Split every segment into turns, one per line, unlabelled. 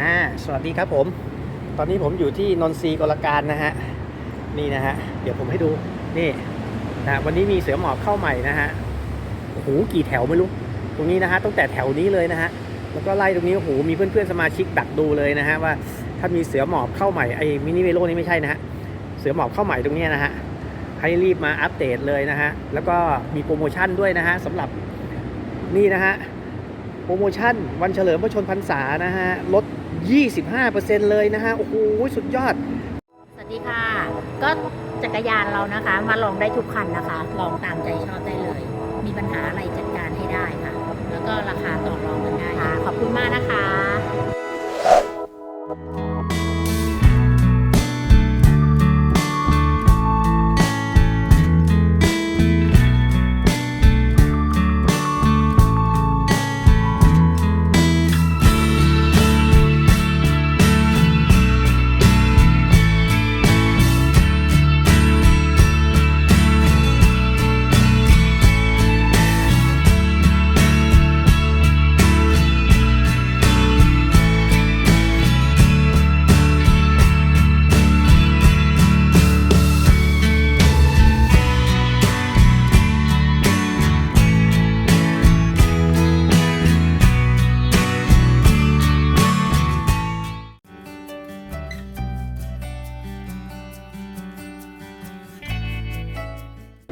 อ่าสวัสดีครับผม ตอนนี้ผมอยู่ที่นนทรีกลการนะฮะ นี่นะฮะ เดี๋ยวผมให้ดู นี่นะวันนี้มีเสือหมอบเข้าใหม่นะฮะ โอ้โห กี่แถวไม่รู้ ตรงนี้นะฮะ ตั้งแต่แถวนี้เลยนะฮะ แล้วก็ไล่ตรงนี้ โอ้โห มีเพื่อนๆสมาชิกดักดูเลยนะฮะว่าถ้ามีเสือหมอบเข้าใหม่ ไอ้มินิเวโรนี่ไม่ใช่นะฮะ เสือหมอบเข้าใหม่ตรงนี้นะฮะ ให้รีบมาอัปเดตเลยนะฮะ แล้วก็มีโปรโมชั่นด้วยนะฮะสำหรับนี่นะฮะโปรโมชั่นวันเฉลิมพระชนพรรษานะฮะลด 25%เลยนะฮะ โอ้โห สุดยอด
สวัสดีค่ะ ก็จักรยานเรานะคะ มาลองได้ทุกคันนะคะ ลองตามใจชอบได้เลย มีปัญหาอะไรจัดการให้ได้ค่ะ แล้วก็ราคาต่อรอง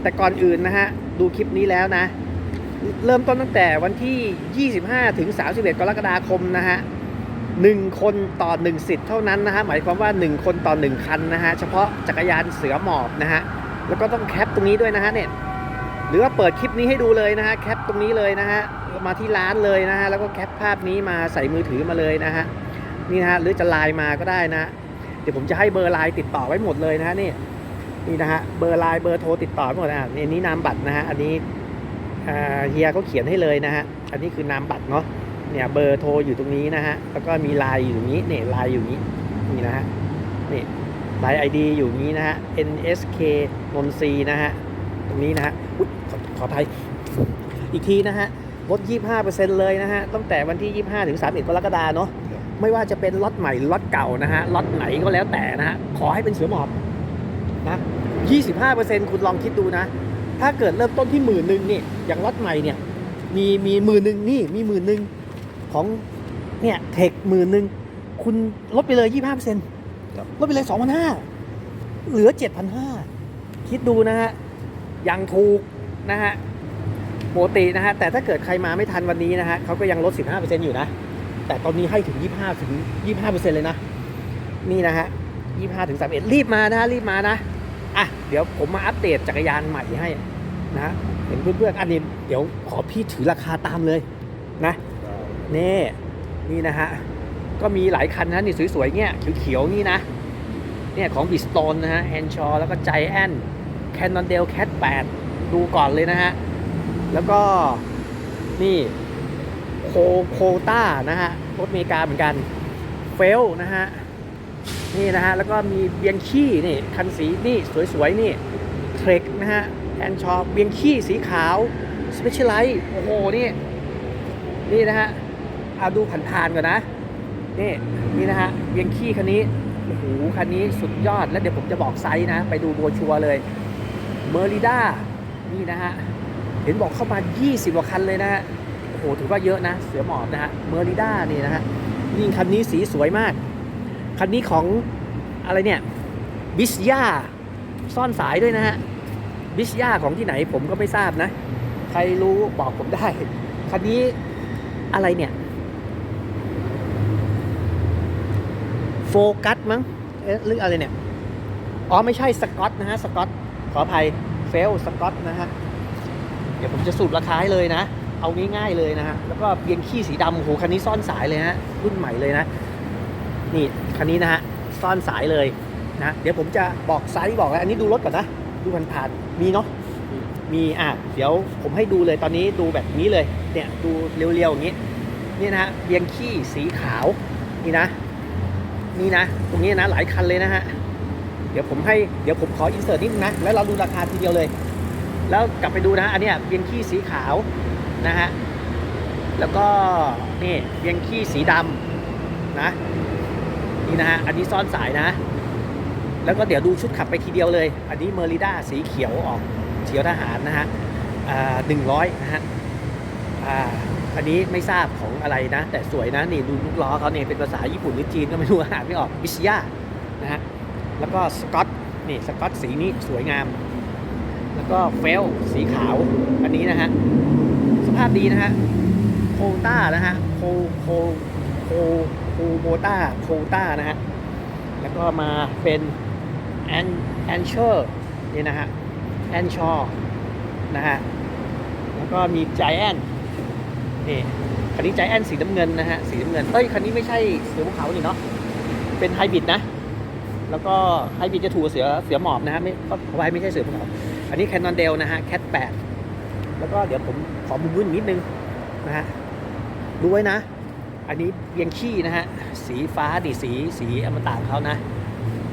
แต่ก่อนอื่นนะฮะ ดูคลิปนี้แล้วนะ เริ่มต้นตั้งแต่วันที่ 25 ถึง 31 กรกฎาคมนะฮะหนึ่งคนต่อหนึ่งสิทธิ์เท่านั้นนะฮะ หมายความว่า 1 คนต่อ 1 คันนะฮะ เฉพาะจักรยานเสือหมอบนะฮะ แล้วก็ต้องแคปตรงนี้ด้วยนะฮะเนี่ยหรือว่าเปิดคลิปนี้ให้ดูเลยนะฮะแคปตรงนี้เลยนะฮะมาที่ร้านเลยนะฮะแล้วก็แคปภาพนี้มาใส่มือถือมาเลยนะฮะนี่นะฮะหรือจะไลน์มาก็ได้นะ เดี๋ยวผมจะให้เบอร์ไลน์ติดต่อไว้หมดเลยนะฮะนี่ นี่นะฮะเบอร์ไลน์เบอร์โทรติดต่อหมดอะนี่อันนี้นามบัตรนะฮะอันนี้เฮียเขาเขียนให้เลยนะฮะอันนี้คือนามบัตรเนาะเนี่ยเบอร์โทรอยู่ตรงนี้นะฮะแล้วก็มีไลน์อยู่ตรงนี้เนี่ยไลน์อยู่นี้นี่นะฮะนี่ไลน์ไอดีอยู่นี้นะฮะ NSK นนทรีนะฮะตรงนี้นะฮะขอขออภัยอีกทีนะฮะลด 25%เลยนะฮะ ตั้งแต่วันที่ 25 ถึง 31 กรกฎาเนาะ ไม่ว่าจะเป็นล็อตใหม่ ล็อตเก่านะฮะ ล็อตไหนก็แล้วแต่นะฮะ ขอให้เป็นเสือหมอบนะ 25%คุณลองคิดดูนะ ถ้าเกิดเริ่มต้นที่หมื่นหนึ่งนี่อย่างล็อตใหม่เนี่ย มีมีหมื่นหนึ่งนี่มีหมื่นหนึ่งของเนี่ยเทคหมื่นหนึ่งคุณลดไปเลย 25%ลดไปเลย 2,500 เหลือ 7,500 คิดดูนะฮะยังถูกนะฮะปกตินะฮะแต่ถ้าเกิดใครมาไม่ทันวันนี้นะฮะเขาก็ยังลด 15%อยู่นะ แต่ตอนนี้ให้ถึง 25 ถึง 25%เลยนะ นี่นะฮะ 25 ถึง 31 รีบมานะฮะรีบมานะ อะเดี๋ยวผมมาอัปเดตจักรยานใหม่ให้นะเห็นเพื่อนๆอันนี้เดี๋ยวขอพี่ถือราคาตามเลยนะนี่นี่นะฮะก็มีหลายคันนะนี่สวยๆเนี่ยเขียวๆนี่นะเนี่ยของบิสโตนนะฮะแอนชอแล้วก็ใจแอนแคนนอนเดลแคท8ดูก่อนเลยนะฮะ แล้วก็นี่โคโคต้านะฮะรถอเมริกาเหมือนกันเฟลนะฮะ นี่นะฮะ แล้วก็มีเบียงขี้นี่คันสีนี่สวยๆนี่เทรคนะฮะแอนชอเบียงขี้สีขาวสเปเชียลไลท์โอ้โหนี่นี่นะฮะเอาดูผ่านๆก่อนนะนี่นี่นะฮะเบียงขี้คันนี้โอ้โหคันนี้สุดยอดแล้วเดี๋ยวผมจะบอกไซส์นะ ไปดูโบชัวเลยเมอริด้านี่นะฮะเห็นบอกเข้ามา 20กว่าคันเลยนะฮะโอ้โหถือว่าเยอะนะ เสือหมอบนะฮะเมอริด้านี่นะฮะนี่คันนี้สีสวยมาก คันนี้ของอะไรเนี่ยบิสยาซ่อนสายด้วยนะฮะบิสยาของที่ไหนผมก็ไม่ทราบนะ ใครรู้บอกผมได้ คันนี้อะไรเนี่ยโฟกัสมั้งเอ๊ะหรืออะไรเนี่ย อ๋อไม่ใช่สกอตนะฮะสกอตขออภัยเฟลสกอตนะฮะ เดี๋ยวผมจะสรุปราคาให้เลยนะ เอาง่ายๆเลยนะฮะ แล้วก็เบียงขี้สีดำโอ้โหคันนี้ซ่อนสายเลยฮะ รุ่นใหม่เลยนะ นี่ คันนี้นะฮะซ่อนสายเลยนะเดี๋ยวผมจะบอกไซส์บอกแล้วอันนี้ดูรถก่อนนะดูผ่านๆมีเนาะมีอะเดี๋ยวผมให้ดูเลยตอนนี้ดูแบบนี้เลยเนี่ยดูเรียวๆอย่างนี้นี่นะฮะเบียงขี้สีขาวนี่นะนี่นะ ตรงนี้นะหลายคันเลยนะฮะเดี๋ยวผมให้เดี๋ยวผมขออินเสิร์ตนิดนึงนะแล้วเราดูราคาทีเดียวเลย แล้วกลับไปดูนะอันเนี้ยเบียงขี้สีขาวนะฮะแล้วก็นี่เบียงขี้สีดำนะ นี่นะฮะอันนี้ซ่อนสายนะ แล้วก็เดี๋ยวดูชุดขับไปทีเดียวเลย อันนี้เมอริด้าสีเขียวออกเขียวทหารนะฮะหนึ่งร้อยนะฮะอันนี้ไม่ทราบของอะไรนะ แต่สวยนะนี่ดูลูกล้อเขาเนี่ยเป็นภาษาญี่ปุ่นหรือจีนก็ไม่รู้อ่านไม่ออกอิชิยานะฮะแล้วก็สกอตนี่สกอตสีนี้สวยงาม แล้วก็เฟลสีขาวอันนี้นะฮะสภาพดีนะฮะโคต้านะฮะโคโคโค คโบต้าโคต้านะฮะ แล้วก็มาเป็นแอนแอนเชอร์นี่นะฮะแอนชอร์นะฮะ แล้วก็มีไจแอนนี่คันนี้ไจแอนสีน้ำเงินนะฮะ สีน้ำเงิน เอ้ย คันนี้ไม่ใช่เสือภูเขานี่เนาะ เป็นไฮบริดนะ แล้วก็ไฮบริดจะถูเสือเสือหมอบนะฮะ ไม่ก็ไว้ไม่ใช่เสือภูเขา อันนี้แคนนอนเดลนะฮะแคทแปดแล้วก็เดี๋ยวผมขอมุมวุ่นนิดนึงนะฮะ ดูไว้นะ อันนี้เบียงขี้นะฮะ สีฟ้าดิสีสีอมตะของเขานะ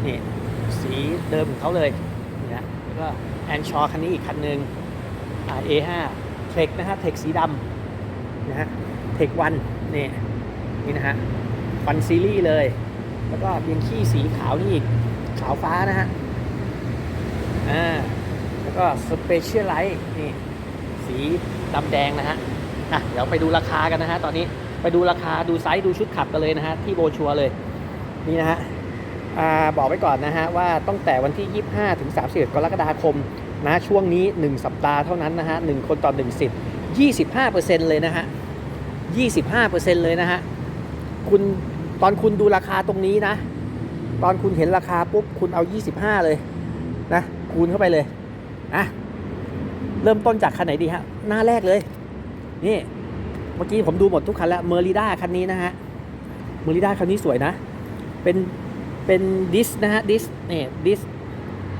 นี่สีเดิมของเขาเลยนี่นะแล้วก็แอนชอคันนี้อีกคันหนึ่ง A5 เทคนะฮะเทคสีดำนะฮะเทควันนี่นี่นะฮะวันซีรีส์เลย แล้วก็เบียงขี้สีขาวนี่อีก ขาวฟ้านะฮะอ่าแล้วก็สเปเชียลไลท์นี่สีดำแดงนะฮะอะเดี๋ยวไปดูราคากันนะฮะตอนนี้ ไปดูราคาดูไซส์ดูชุดขับกันเลยนะฮะที่โบชัวเลยนี่นะฮะบอกไว้ก่อนนะฮะว่าตั้งแต่วันที่ 25 ถึง 31 กรกฎาคมนะช่วงนี้ 1 สัปดาห์เท่านั้นนะฮะ1คนต่อ1สิทธิ์25%เลยนะฮะ25%เลยนะฮะคุณตอนคุณดูราคาตรงนี้นะ ตอนคุณเห็นราคาปุ๊บคุณเอา 25 เลยนะคูณเข้าไปเลยอะเริ่มต้นจากคันไหนดีฮะหน้าแรกเลย นี่ เมื่อกี้ผมดูหมดทุกคันแล้วเมอริด้าคันนี้นะฮะเมอริด้าคันนี้สวยนะ เป็นเป็นดิสนะฮะดิสนี่ดิส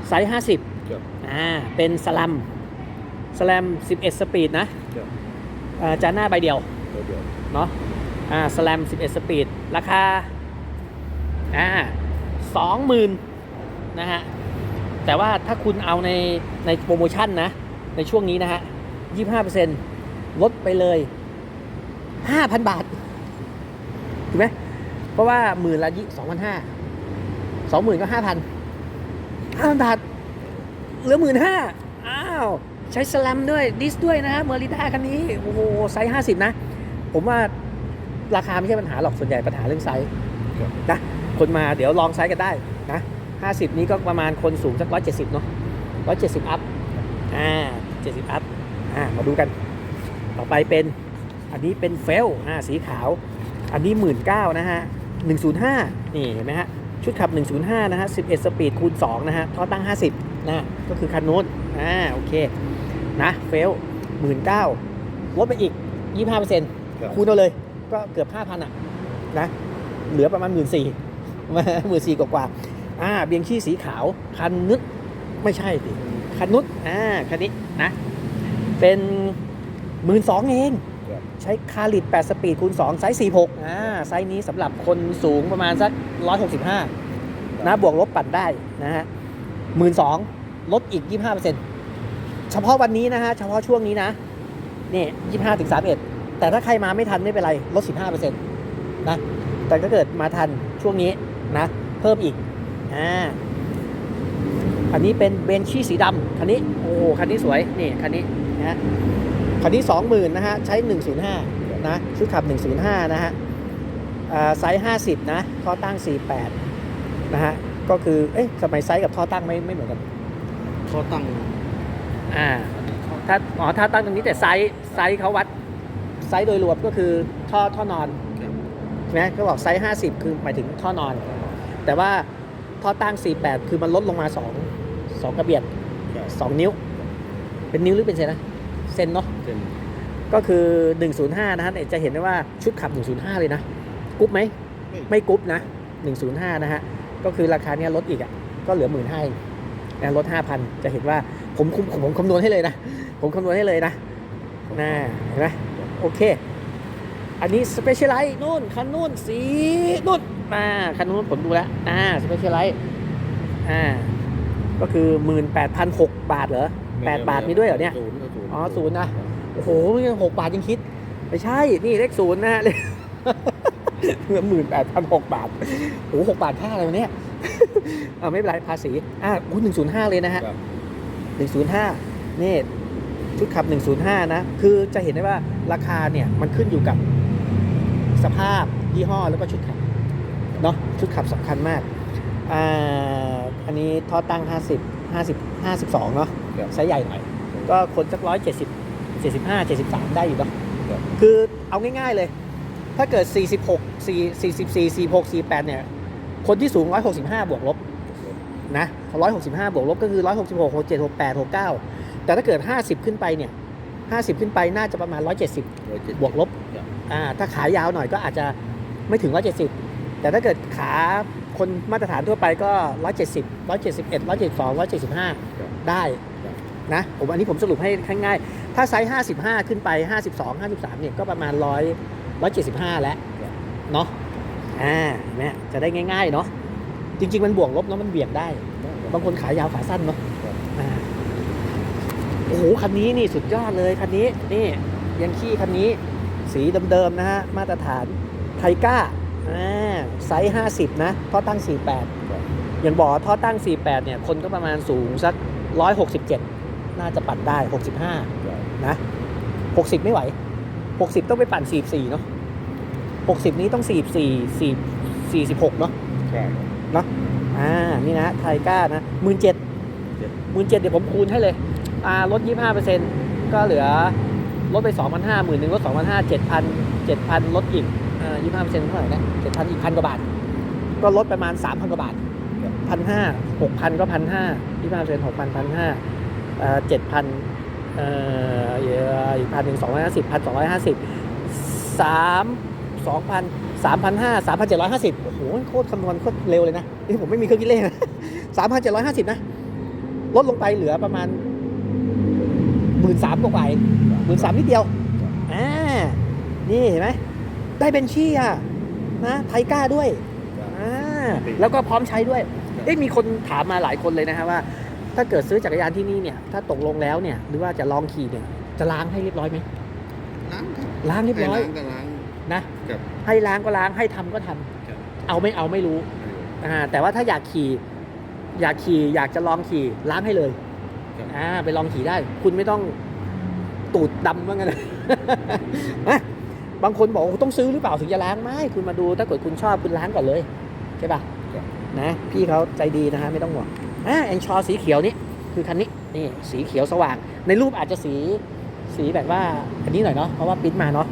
ไซส์ห้าสิบ
ครับ
อ่าเป็นสลัมสลัม11สปีดนะครับอ่าจานหน้าใบเดียว
เดี๋ยวเดี๋ยว
เนาะอ่าสลัม11สปีดราคาอ่าสองหมื่นนะฮะแต่ว่าถ้าคุณเอาในในโปรโมชั่นนะ ในช่วงนี้นะฮะ25%ลดไปเลย 5,000บาทถูกไหมเพราะว่าหมื่นละยี่สองพันห้าสองหมื่นก็ห้าพันห้าพันบาทเหลือหมื่นห้าอ้าวใช้สแลมด้วยดิสด้วยนะเมอริด้าคันนี้โอ้โหไซส์ห้าสิบนะ ผมว่าราคาไม่ใช่ปัญหาหรอกส่วนใหญ่ปัญหาเรื่องไซส์นะคนมาเดี๋ยวลองไซส์กันได้นะห้าสิบนี้ก็ประมาณคนสูงสักร้อยเจ็ดสิบเนาะร้อยเจ็ดสิบอัพอ่าเจ็ดสิบอัพอ่ามาดูกัน ต่อไปเป็น อันนี้เป็นเฟลอ่าสีขาว อันนี้หมื่นเก้านะฮะหนึ่งศูนย์ห้านี่เห็นไหมฮะ ชุดขับ105นะฮะ11สปีดคูณ2นะฮะท่อตั้ง50นะก็คือคันนู้นอ่าโอเค นะเฟลหมื่นเก้าลดไปอีก25%
ครับ
คูณเอาเลย ก็เกือบ5,000อะนะเหลือประมาณ1 4ื่นสี่หมื่นสี่กว่าๆอ่าเบียงขี้สีขาว คันนึกไม่ใช่สิคันนุษอ่าคันนี้นะ เป็นหมื่นสองเอง
ครับ
ใช้คาลิด8สปีดคูณ2ไซส์ 46อ่าไซส์นี้สำหรับคนสูงประมาณสัก 165 นะบวกลบปั่นได้นะฮะหมื่นสองลดอีก 25%เฉพาะวันนี้นะฮะ เฉพาะช่วงนี้นะนี่ย25ถึง31แต่ถ้าใครมาไม่ทันไม่เป็นไร ลด15%นะ แต่ถ้าเกิดมาทันช่วงนี้นะ เพิ่มอีก อ่า คันนี้เป็นเบนชี่สีดำคันนี้ โอ้โหคันนี้สวย นี่ คันนี้นะ คันนี้ 20,000นะฮะ ใช้ 105 นะ ชุดขับ 105 นะฮะอ่าไซส์ 50 นะ ท่อตั้ง 48 นะฮะ ก็คือ เอ๊ะทำไมไซส์กับท่อตั้งไม่ไม่เหมือนกัน
เขาตั้ง
อ่า ถ้า อ๋อถ้าตั้งตรงนี้แต่ไซส์ไซส์เขาวัด ไซส์โดยรวมก็คือท่อท่อนอน
ครับ
ใช่ไหมก็บอกไซส์ 50 คือหมายถึงท่อนอน แต่ว่าท่อตั้ง 48 คือมันลดลงมา 2 2 กระเบียด
ครับ
2นิ้ว เป็นนิ้วหรือเป็นเซนนะ เซนเนาะ
เป็น
ก็คือ 105 นะฮะเนี่ยจะเห็นได้ว่าชุดขับ 105 เลยนะกรุ๊ปไหม
ไม่
ไม่กรุ๊ปนะ 105 นะฮะ ก็คือราคาเนี้ยลดอีกอะ ก็เหลือ1 5ื่นห้านะลด5,000 จะเห็นว่าผมคุมผมคำนวณให้เลยนะ ผมคำนวณให้เลยนะน่าเห็นไหมโอเค อันนี้สเปเชียลไลท์นู่นคันนู่นสีนู่นอ่าคันนู่นผมดูแล้วอ่าสเปเชียลไลท์อ่าก็คือ 18,006 บาทเหรอ 8บาทมีด้วยเหรอเนี่ย
ศูนย์ศูนย์
อ๋อศูนย์นะ โอ้โหยังหกบาทยังคิด ไม่ใช่ นี่เลขศูนย์นะฮะเลขหมื่นแปดพันหกบาทโอ้หกบาทค่าอะไรวะเนี่ย เอาไม่เป็นไรภาษี อะอู้หนึ่งศูนย์ห้าเลยนะฮะ
ครับ
หนึ่งศูนย์ห้านี่ชุดขับหนึ่งศูนย์ห้านะ คือจะเห็นได้ว่าราคาเนี่ยมันขึ้นอยู่กับสภาพยี่ห้อแล้วก็ชุดขับ เนาะชุดขับสำคัญมาก อ่า อันนี้ท่อตั้ง50 50 52เนาะ
ครับ
ไซส์ใหญ่หน่อย ก็คนสักร้อยเจ็ดสิบเจ็ดสิบห้าเจ็ดสิบสามได้อยู่เนาะ
ครับ
คือเอาง่ายๆเลย ถ้าเกิด46 4 44 46 48เนี่ย คนที่สูง165บวกลบนะ165บวกลบก็คือ166 67 68 69แต่ถ้าเกิด50ขึ้นไปเนี่ย50ขึ้นไปน่าจะประมาณ170
ร้อยเจ็ด
บวกลบ
ครับ
อ่าถ้าขายาวหน่อยก็อาจจะไม่ถึง170แต่ถ้าเกิดขาคนมาตรฐานทั่วไปก็170 171 172 175ได้ นะผมอันนี้ผมสรุปให้ง่ายๆถ้าไซส์ 55 ขึ้นไป 52 53 เนี่ยก็ประมาณ 100 175 แล้วเนาะอ่าเนี่ยจะได้ง่าย ๆ เนาะจริง ๆ มันบวกลบเนาะมันเบี่ยงได้ บางคนขายาวขาสั้นเนาะโอ้โหคันนี้นี่สุดยอดเลยคันนี้นี่ยังขี้คันนี้สีเดิมๆนะฮะมาตรฐานไทก้าอ่าไซส์ 50 นะท่อตั้ง 48อย่างบอกท่อตั้ง 48 เนี่ย คนก็ประมาณสูงสัก 167 น่าจะปั่นได้ 65 นะ 60 ไม่ไหว 60 ต้องไปปั่น 44 เนาะ60 นี้ต้อง 44 4 46 เนาะ
ใช่
เนาะอ่า นี่นะ ไทก้านะหมื่นเจ็ดหมื่นเจ็ดเดี๋ยวผมคูณให้เลย อ่าลดยี่ห้าเปอร์เซ็นต์ก็เหลือลดไปสองพันห้าหมื่นหนึ่งลดสองพันห้าเจ็ดพันเจ็ดพันลดอีกอ่ายี่ห้าเปอร์เซ็นต์เท่าไหร่นะเจ็ดพันอีกพันกว่าบาท ก็ลดประมาณสามพันกว่าบาทพันห้าหกพันก็พันห้ายี่ห้าเปอร์เซ็นต์หกพันพันห้า เอ่อเจ็ดพันเอ่ออีกพันหนึ่งสองร้อยห้าสิบพันสองร้อยห้าสิบสามสองพันสามพันห้าสามพันเจ็ดร้อยห้าสิบโอ้โหโคตรคำนวณโคตรเร็วเลยนะนี่ผมไม่มีเครื่องคิดเลขสามพันเจ็ดร้อยห้าสิบนะลดลงไปเหลือประมาณหมื่นสามกว่าหมื่นสามนิดเดียวอ่านี่เห็นไหมได้เบนชี่อะนะไทก้าด้วยอ่าแล้วก็พร้อมใช้ด้วยเอ๊ะมีคนถามมาหลายคนเลยนะฮะว่า ถ้าเกิดซื้อจักรยานที่นี่เนี่ย ถ้าตกลงแล้วเนี่ย หรือว่าจะลองขี่เนี่ย จะล้างให้เรียบร้อยไหม
ล้างครับ
ล้างเรียบร้อย
ให้ล้างก็ล้าง
นะ
ครับ
ให้ล้างก็ล้างให้ทำก็ทำ
ครับ
เอาไม่เอาไม่รู้อ่าแต่ว่าถ้าอยากขี่อยากขี่อยากจะลองขี่ล้างให้เลย
ครับ
อ่าไปลองขี่ได้ คุณไม่ต้องตูดดำว่างั้นนะนะบางคนบอกว่าต้องซื้อหรือเปล่าถึงจะล้างไม่คุณมาดูถ้าเกิดคุณชอบคุณล้างก่อนเลยใช่ป่ะ
ครับ
นะพี่เขาใจดีนะฮะไม่ต้องห่วง อ่าแอนชอสีเขียวนี่คือคันนี้นี่สีเขียวสว่าง ในรูปอาจจะสีสีแบบว่าอันนี้หน่อยเนาะเพราะว่าปิ้นมาเนาะ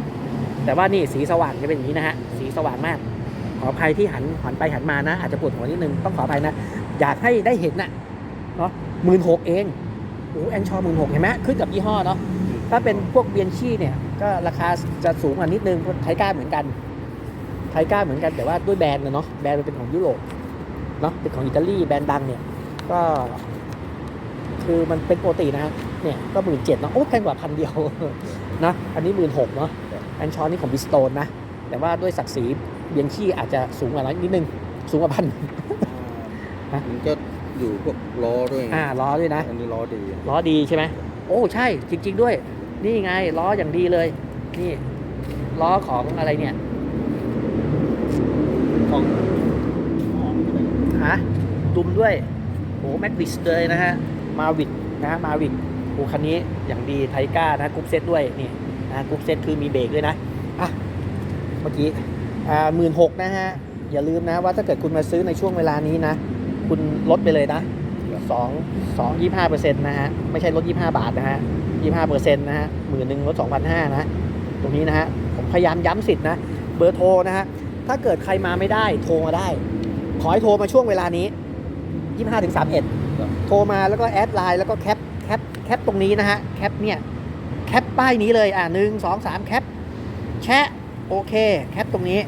แต่ว่านี่สีสว่างจะเป็นอย่างนี้นะฮะสีสว่างมาก ขออภัยที่หันหันไปหันมานะ อาจจะปวดหัวนิดนึงต้องขออภัยนะ อยากให้ได้เห็นน่ะเนาะหมื่นหกเองโอ้แอนชอหมื่นหกเห็นไหมขึ้นกับยี่ห้อเนาะถ้าเป็นพวกเบียนชี่เนี่ยก็ราคาจะสูงกว่านิดนึงไทก้าเหมือนกันไทก้าเหมือนกันแต่ว่าด้วยแบรนด์นะเนาะแบรนด์มันเป็นของยุโรปเนาะเป็นของอิตาลีแบรนด์ดังเนี่ย ก็ คือมันเป็นปกตินะฮะเนี่ยก็หมื่นเจ็ดเนาะโอ้แพงกว่าพันเดียวนะอันนี้หมื่นหกเนาะแอนชอนี่ของบิสโตนนะ แต่ว่าด้วยศักดิ์ศรีเบียนชี่อาจจะสูงกว่านั้นนิดนึง สูงกว่าพันฮะ
มันก็อยู่พวกล้อด้วยไง
อ่าล้อด้วยนะ
อันนี้ล้อดี
ล้อดีใช่ไหมโอ้ใช่จริง ๆ ด้วย นี่ไงล้ออย่างดีเลย นี่ล้อของอะไรเนี่ยของฮะดุมด้วยโอ้แม็กดิสเลยนะฮะ มาวิกนะฮะมาวิกโอ้คันนี้อย่างดีไทก้านะกรุ๊ปเซตด้วยนี่นะกรุ๊ปเซตคือมีเบรกด้วยนะอะเมื่อกี้อ่าหมื่นหกนะฮะ อย่าลืมนะว่าถ้าเกิดคุณมาซื้อในช่วงเวลานี้นะ คุณลดไปเลยนะสองสองยี่ห้าเปอร์เซ็นต์นะฮะ ไม่ใช่ลดยี่ห้าบาทนะฮะยี่ห้าเปอร์เซ็นต์นะฮะหมื่นหนึ่งลดสองพันห้านะ ตรงนี้นะฮะ ผมพยายามย้ำสิทธิ์นะ เบอร์โทรนะฮะ ถ้าเกิดใครมาไม่ได้โทรมาได้ ขอให้โทรมาช่วงเวลานี้ ยี่ห้าถึงสามเอ็ดโทรมาแล้วก็แอดไลน์แล้วก็แคปแคปแคปตรงนี้นะฮะแคปเนี่ยแคปป้ายนี้เลยอ่าหนึ่งสองสามแคปแชะโอเคแคปตรงนี้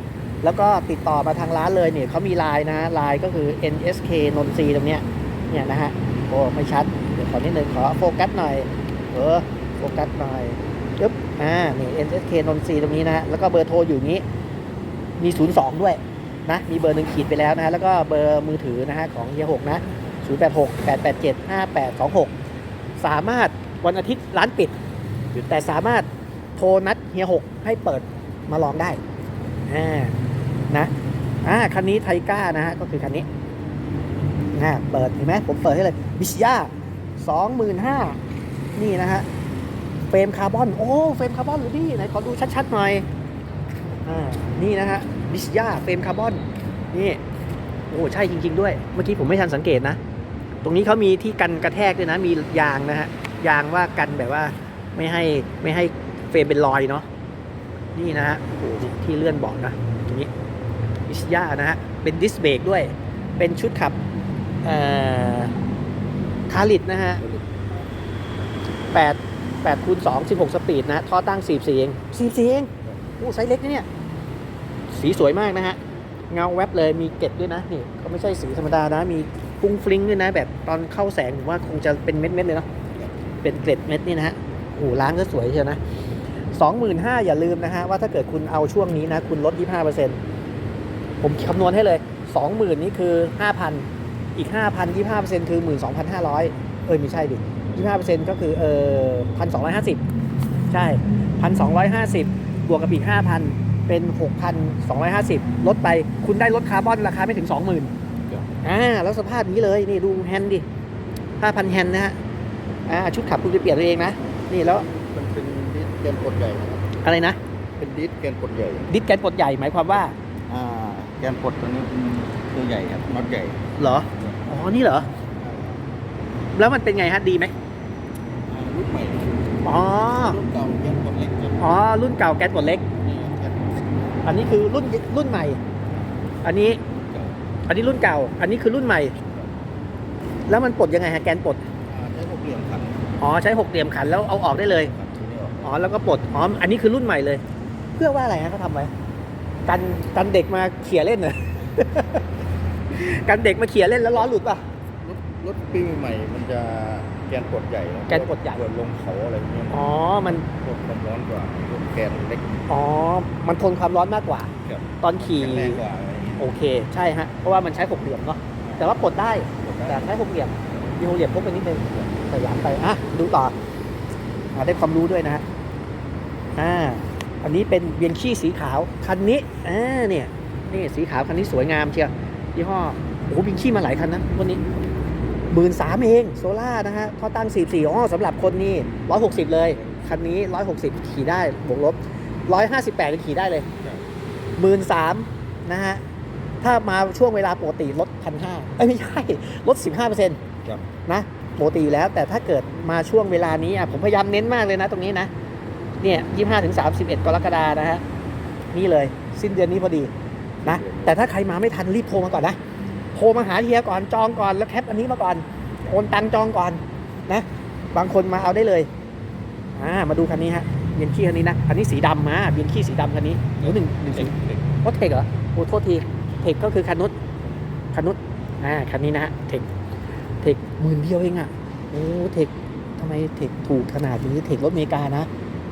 แล้วก็ติดต่อมาทางร้านเลยเนี่ยเขามีไลน์นะไลน์ก็คือ NSK นนทรีตรงเนี้ยเนี่ยนะฮะโอ้ไม่ชัด เดี๋ยวขอนิดนึงขอโฟกัสหน่อยเออโฟกัสหน่อยปึ๊บอ่านี่ NSK นนทรีตรงนี้นะฮะแล้วก็เบอร์โทรอยู่นี้มี 02 ด้วย นะมีเบอร์หนึ่งขีดไปแล้วนะฮะแล้วก็เบอร์มือถือนะฮะของเฮียหกนะ086 887 5826 สามารถวันอาทิตย์ร้านปิด แต่สามารถโทรนัดเฮียหกให้เปิดมาลองได้นะอ่าคันนี้ไทก้านะฮะก็คือคันนี้นะเปิดเห็นไหมผมเปิดให้เลยบิชยาสองหมื่นห้านี่นะฮะเฟรมคาร์บอน โอ้ เฟรมคาร์บอนหรือพี่ไหนขอดูชัดๆหน่อย อ่า นี่นะฮะ บิชยาเฟรมคาร์บอนนี่โอ้ใช่จริง ๆ ด้วย เมื่อกี้ผมไม่ทันสังเกตนะ ตรงนี้เขามีที่กันกระแทกด้วยนะ มียางนะฮะ ยางว่ากันแบบว่าไม่ให้ไม่ให้เฟรมเป็นรอยเนาะ นี่นะฮะ โอ้โหที่เลื่อนเบาะนะ ตรงนี้อิสยานะฮะ เป็นดิสเบรกด้วย เป็นชุดขับคาริดนะฮะ8 8คูณ2 16สปีดนะ ท่อตั้ง44เอง44เอง โอ้ไซส์เล็กนะเนี่ย สีสวยมากนะฮะ เงาแวบเลยมีเกล็ดด้วยนะนี่เขาไม่ใช่สีธรรมดานะ มีฟุ้งฟลิ้งด้วยนะ แบบตอนเข้าแสงผมว่าคงจะเป็นเม็ดๆเลยเนาะเป็นเกล็ดเม็ดนี่นะฮะโอ้ล้างก็สวยเชียวนะสองหมื่นห้าอย่าลืมนะฮะ ว่าถ้าเกิดคุณเอาช่วงนี้นะ คุณลดยี่ห้าเปอร์เซ็นต์ผมคำนวณให้เลยสองหมื่นนี่คือห้าพันอีกห้าพันยี่ห้าเปอร์เซ็นต์คือหมื่นสองพันห้าร้อยเออไม่ใช่ดิยี่ห้าเปอร์เซ็นต์ก็คือเออพันสองร้อยห้าสิบใช่พันสองร้อยห้าสิบบวกกับอีกห้าพัน เป็น 6,250ลดไป คุณได้ลดคาร์บอนราคาไม่ถึง 20,000อ่าแล้วสภาพนี้เลยนี่ดูแฮนด์ดิ5,000แฮนด์นะฮะอ่าชุดขับคุณไปเปลี่ยนตัวเองนะ นี่แล้ว
มันเป็นดิสแกนปลดใหญ่นะครับ
อะไรนะ
เป็นดิสแกนปลดใหญ่
ดิสแกนปลดใหญ่หมายความว่า
อ่าแกนปลดตัวนี้เป็นตัวใหญ่ครับน็อตใหญ่
เหรออ๋อนี่เหรอ แล้วมันเป็นไงฮะดีไหม
อ่ารุ่นใหม่
อ๋อ
รุ่นเก่าแกนปลดเล็กครับ
อ๋อรุ่นเก่าแก๊สปลดเล็ก อันนี้คือรุ่นรุ่นใหม่ อันนี้
เก่า
อันนี้รุ่นเก่า อันนี้คือรุ่นใหม่ แล้วมันปลดยังไงฮะแกนปลด
อ่าใช้หกเหลี่ยมขัน
อ๋อใช้หกเหลี่ยมขันแล้วเอาออกได้เลย
ขันทีนี้ออก
อ๋อแล้วก็ปลดอ๋ออันนี้คือรุ่นใหม่เลย เพื่อว่าอะไรฮะเขาทำไว้กันกันเด็กมาเขี่ยเล่นเหรอ กันเด็กมาเขี่ยเล่นแล้วล้อหลุดป่ะ
รถรถปีใหม่ มันจะ แกนปลดใหญ่ะ
แกนปลดใหญ่
เปิดลงเขาอะไรพวกเนี้ย
อ๋อ มัน
ทนความร้อนกว่ารถแกนเล็ก
อ๋อ มันทนความร้อนมากกว่า
ครับ
ตอนขี่
แข็งแรงกว่าอะไรอย่างเงี้ย
โอเค ใช่ฮะ เพราะว่ามันใช้หกเหลี่ยมเนาะ แต่ว่าปลดได้
ปลดได้
แต่ใช้หกเหลี่ยม มีหกเหลี่ยมพกไปนิดนึงใส่หลังไปอะดูต่ออะได้ความรู้ด้วยนะฮะ อ่า อันนี้เป็นเบียนขี้สีขาว คันนี้อ่าเนี่ย นี่สีขาวคันนี้สวยงามเชียวยี่ห้อ โอ้โหเบียนขี้มาหลายคันนะวันนี้ หมื่นสามเองโซล่านะฮะท่อตั้งสี่สี่อ๋อสำหรับคนนี่ร้อยหกสิบเลย คันนี้ร้อยหกสิบขี่ได้บวกลบร้อยห้าสิบแปดขี่ได้เลยหมื่นสามนะฮะ ถ้ามาช่วงเวลาปกติลดพันห้าเอ้ยไม่ใช่ ลดสิบห้าเปอร์เซ็นต์
ครับ
นะปกติอยู่แล้ว แต่ถ้าเกิดมาช่วงเวลานี้อะผมพยายามเน้นมากเลยนะตรงนี้นะ เนี่ยยี่ห้าถึงสามสิบเอ็ดกรกฎานะฮะ นี่เลย สิ้นเดือนนี้พอดีนะ แต่ถ้าใครมาไม่ทันรีบโทรมาก่อนนะ โทรมาหาเฮียก่อนจองก่อนแล้วแคปอันนี้มาก่อนโอนตังจองก่อนนะ บางคนมาเอาได้เลยอ่ามาดูคันนี้ฮะเบียนขี้คันนี้นะอันนี้สีดำมาเบียนขี้สีดำคันนี้เดี๋ยวหนึ่งหนึ่ง
เล็
สี
กเล็ก
โอเทคเหรอโอ้โทษทีเทคก็คือคันนุษคันนุษอ่าคันนี้นะฮะเทคเทคหมื่นเดียวเองอะโอ้เทคทำไมเทคถูกขนาดนี้เทครถอเมริกานะ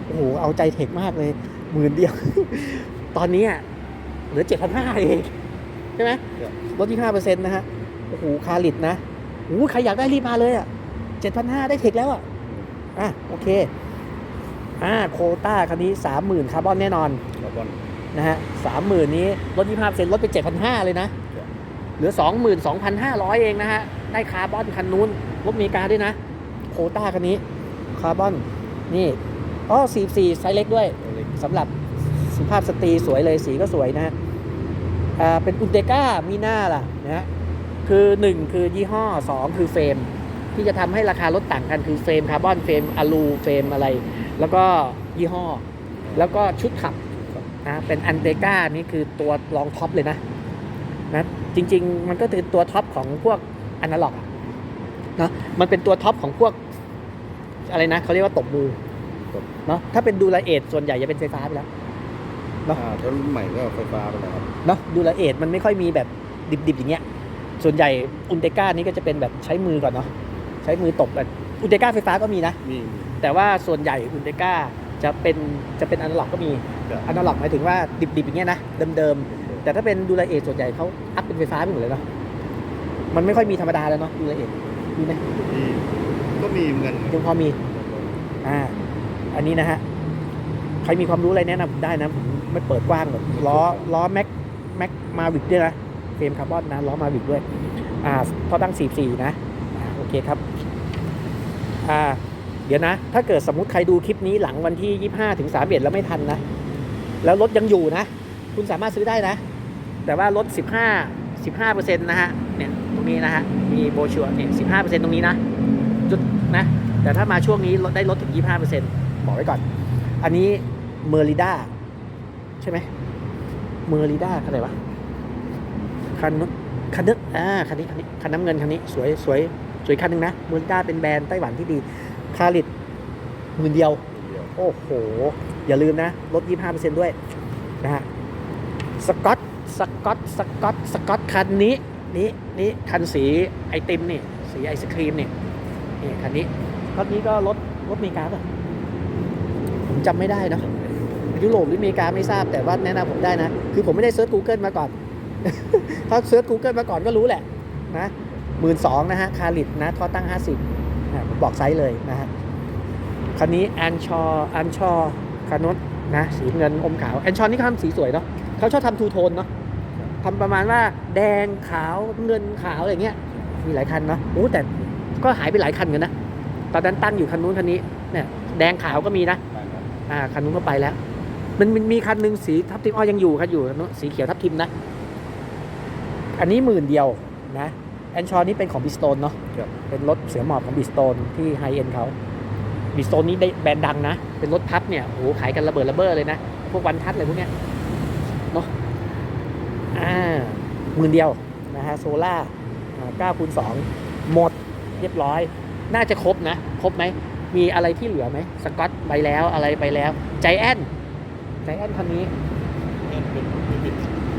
โอ้โหเอาใจเทคมากเลยหมื่นเดียว ตอนนี้อะเหลือเจ็ดพันห้าเอง ใช่ไหมลดที่ห้าเปอร์เซ็นต์นะฮะโอ้โหคาริดนะโอ้โหใครอยากได้รีบมาเลยอะเจ็ดพันห้าได้เทคแล้วอะอะโอเคอ่าโคต้าคันนี้สามหมื่นคาร์บอนแน่นอน
คาร์บอน
นะฮะสามหมื่นนี้ลดยี่ห้าเซนลดไปเจ็ดพันห้าเลยนะ
ครับ
เหลือสองหมื่นสองพันห้าร้อยเองนะฮะได้คาร์บอนคันนู้นรถอเมริกาด้วยนะ โคต้าคันนี้คาร์บอนนี่อ๋อสี่สี่ไซส์เล็กด้วย
ตัวเล็ก
สำหรับสุภาพสตรีสวยเลยสีก็สวยนะฮะ อ่าเป็นอุลเตก้ามีหน้าล่ะนะฮะคือหนึ่งคือยี่ห้อสองคือเฟรม ที่จะทำให้ราคาลดต่างกันคือเฟรมคาร์บอนเฟรมอะลูเฟรมอะไร แล้วก็ยี่ห้อ แล้วก็ชุดขับนะเป็นอันเตกานี่คือตัวรองท็อปเลยนะนะจริง ๆ มันก็คือตัวท็อปของพวกอนาล็อกนะมันเป็นตัวท็อปของพวกอะไรนะเขาเรียกว่าตบมือเนาะถ้าเป็นดูละเอียดส่วนใหญ่จะเป็นไฟฟ้าไปแล้ว เนอะ
อ่าถ้ารุ่นใหม่ก็ไฟฟ้าไปแล้วครับ
เนาะดูละเอียดมันไม่ค่อยมีแบบดิบๆอย่างเงี้ย ส่วนใหญ่อุนเตก้านี่ก็จะเป็นแบบใช้มือก่อนเนาะใช้มือตบกันอุนเตก้าไฟฟ้าก็มีนะ
มี
แต่ว่าส่วนใหญ่อุนเตก้าจะเป็นจะเป็นอนาล็อกก็มี
ครับ
อนาล็อกหมายถึงว่าดิบๆอย่างเงี้ยนะเดิมๆแต่ถ้าเป็นดูละเอียดส่วนใหญ่เขาอัพเป็นไฟฟ้าไปหมดเลยเนาะมันไม่ค่อยมีธรรมดาแล้วเนาะดูละเอียดมีไหม
มีก็มีเหมือนกัน
ยังพอมีอ่าอันนี้นะฮะใครมีความรู้อะไรแนะนำผมได้นะผม ไม่เปิดกว้างหรอกล้อล้อแม็กแม็กมาวิกด้วยนะเฟรมคาร์บอนนะล้อมาวิกด้วยอ่าท่อตั้ง 44 นะอ่าโอเคครับอ่าเดี๋ยวนะ ถ้าเกิดสมมติใครดูคลิปนี้หลังวันที่ 25ถึง31 แล้วไม่ทันนะ แล้วรถยังอยู่นะ คุณสามารถซื้อได้นะ แต่ว่าลด15 15%นะฮะเนี่ยตรงนี้นะฮะมีโบชัวร์เนี่ย15%ตรงนี้นะจุดนะแต่ถ้ามาช่วงนี้ได้ลดถึง 25%บอกไว้ก่อน อันนี้เมอริด้า ใช่ไหมเมอริด้าอะไรวะคันนู้นคันนึกอ่าคันนี้คันนี้คันน้ำเงินคันนี้สวยสวยสวยคันหนึ่งนะเมอริด้าเป็นแบรนด์ไต้หวันที่ดี คาริดหมื่นเดียว โอ้โห อย่าลืมนะ ลด 25%ด้วยนะฮะสกอตสกอตสกอตสกอตคันนี้นี้นี้คันสีไอติมนี่ สีไอศครีมนี่นี่คันนี้รถนี้ก็รถรถอเมริกาป่ะผมจำไม่ได้เนอะ ยุโรปหรืออเมริกาไม่ทราบแต่ว่าแนะนำผมได้นะ คือผมไม่ได้เซิร์ช Google มาก่อน ถ้าเซิร์ช Google มาก่อนก็รู้แหละนะหมื่นสองนะฮะ คาริดนะท่อตั้ง 50อะผมบอกไซส์เลยนะฮะคันนี้แอนชอแอนชอคานนนะสีเงินอมขาวแอนชอนี่เขาทำสีสวยเนาะเขาชอบทำทูโทนเนาะทำประมาณว่าแดงขาวเงินขาวอะไรเงี้ยมีหลายคันเนาะโอ้แต่ก็หายไปหลายคันกันนะ ตอนนั้นตั้งอยู่คันนู้นคันนี้เนี่ยแดงขาวก็มีนะ อ่าคันนู้นก็ไปแล้ว มันมันมีคันหนึ่งสีทับทิมอ้อยังอยู่คันอยู่คันนู้นสีเขียวทับทิมนะ อันนี้หมื่นเดียวนะแอนชอนี่เป็นของบิสโตนเนาะ
ครับ
เป็นรถเสือหมอบของบิสโตนที่ไฮเอ็นเขาบิสโตนนี้ได้แบรนด์ดังนะ เป็นรถพับเนี่ยโอ้โหขายกันระเบิดระเบ้อเลยนะ พวกวันทัดอะไรพวกเนี้ยเนาะอ่าหมื่นเดียวนะฮะโซล่า9คูณ2หมดเรียบร้อย น่าจะครบนะ ครบไหม มีอะไรที่เหลือไหมสกอตไปแล้วอะไรไปแล้ว ใจแอน ใจแอนคันนี้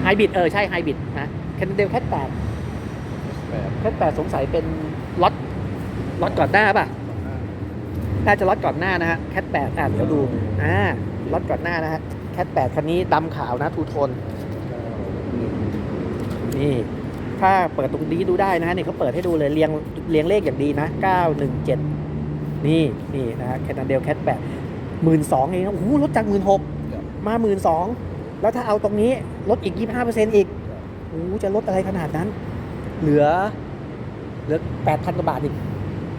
ไฮบิดเออ ใช่ไฮบิดนะแคนเดลแคทแปดแคทแปดสงสัยเป็นล็อตล็อตก่อนหน้าป่ะน่าจะล็อตก่อนหน้านะฮะแคทแปดอะเดี๋ยวดูอ่าล็อตก่อนหน้านะฮะแคทแปดคันนี้ดำขาวนะทูโทนนี่ ถ้าเปิดตรงนี้ดูได้นะฮะนี่เขาเปิดให้ดูเลยเรียงเรียงเลขอย่างดีนะ917นี่นี่นะฮะแคนาเดลแคทแปดหมื่นสองเองนะโอ้โหลดจากหมื่นหก
ครับ
มาหมื่นสองแล้วถ้าเอาตรงนี้ลดอีก25%อีกโอ้โหจะลดอะไรขนาดนั้น เหลือ เหลือ8,000กว่าบาทอีก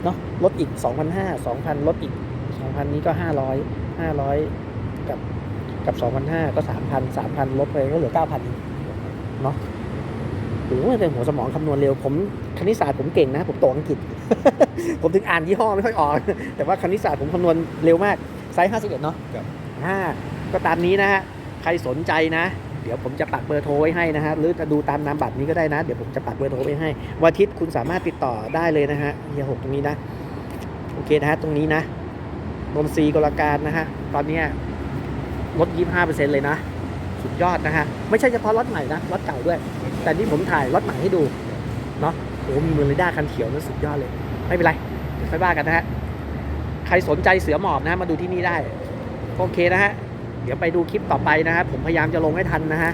เนาะลดอีก2,500 2,000ลดอีก2,000นี้ก็500 500กับกับ2,500ก็3,000 3,000ลดไปก็เหลือ9,000อีกเนาะโอ้โหเป็นหัวสมองคำนวณเร็วผมคณิตศาสตร์ผมเก่งนะ ผมโตอังกฤษ ผมถึงอ่านยี่ห้อไม่ค่อยออก แต่ว่าคณิตศาสตร์ผมคำนวณเร็วมากไซส์51เนาะ
ครับ
อ่า ก็ตามนี้นะฮะ ใครสนใจนะ เดี๋ยวผมจะปักเบอร์โทรไว้ให้นะฮะ หรือจะดูตามนามบัตรนี้ก็ได้นะ เดี๋ยวผมจะปักเบอร์โทรไว้ให้ วันอาทิตย์คุณสามารถติดต่อได้เลยนะฮะเฮียหกตรงนี้นะ โอเคนะฮะ ตรงนี้นะนนทรีย์กลการนะฮะ ตอนนี้ยลด 25%เลยนะ สุดยอดนะฮะ ไม่ใช่เฉพาะรถใหม่นะ รถเก่าด้วย แต่นี่ผมถ่ายรถใหม่ให้ดู เนาะโอ้มีเมอร์ลิด้าคันเขียวนั่นสุดยอดเลย ไม่เป็นไรเดี๋ยวค่อยว่ากันนะฮะ ใครสนใจเสือหมอบนะฮะ มาดูที่นี่ได้ โอเคนะฮะ เดี๋ยวไปดูคลิปต่อไปนะครับผมพยายามจะลงให้ทันนะฮะ